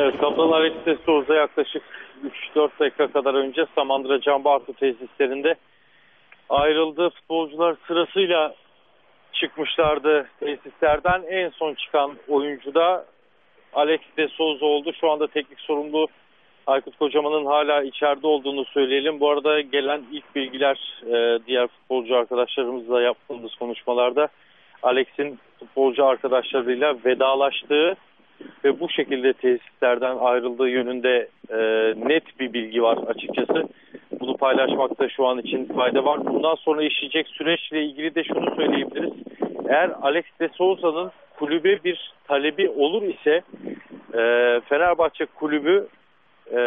Evet, Alex de Souza yaklaşık 3-4 dakika kadar önce Samandıra Can Bartu tesislerinde ayrıldı. Futbolcular sırasıyla çıkmışlardı tesislerden. En son çıkan oyuncu da Alex de Souza oldu. Şu anda teknik sorumlu Aykut Kocaman'ın hala içeride olduğunu söyleyelim. Bu arada gelen ilk bilgiler e, diğer futbolcu arkadaşlarımızla yaptığımız konuşmalarda Alex'in futbolcu arkadaşlarıyla vedalaştığı ve bu şekilde tesislerden ayrıldığı yönünde e, net bir bilgi var açıkçası. Bunu paylaşmakta şu an için fayda var. Bundan sonra işleyecek süreçle ilgili de şunu söyleyebiliriz. Eğer Alex de Souza'nın kulübe bir talebi olur ise e, Fenerbahçe kulübü e,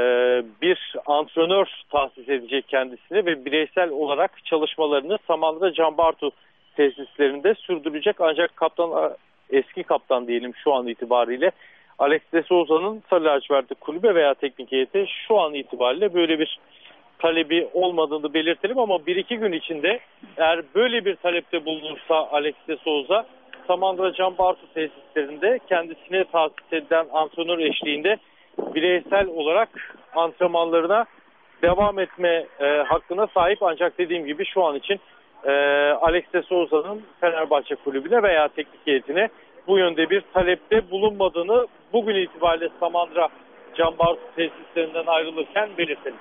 bir antrenör tahsis edecek kendisine ve bireysel olarak çalışmalarını Samandıra Can Bartu tesislerinde sürdürecek. Ancak kaptan eski kaptan diyelim şu an itibariyle Alex de Souza'nın Sarı Lacivertli kulübe veya teknik heyete şu an itibariyle böyle bir talebi olmadığını belirtelim. Ama bir iki gün içinde eğer böyle bir talepte bulunursa Alex de Souza Samandıra Can Bartu tesislerinde kendisine tahsis edilen antrenör eşliğinde bireysel olarak antrenmanlarına devam etme e, hakkına sahip. Ancak dediğim gibi şu an için e, Alex de Souza'nın Fenerbahçe kulübüne veya teknik heyetine bu yönde bir talepte bulunmadığını bugün itibariyle Samandıra Can Bartu tesislerinden ayrılırken belirtelim.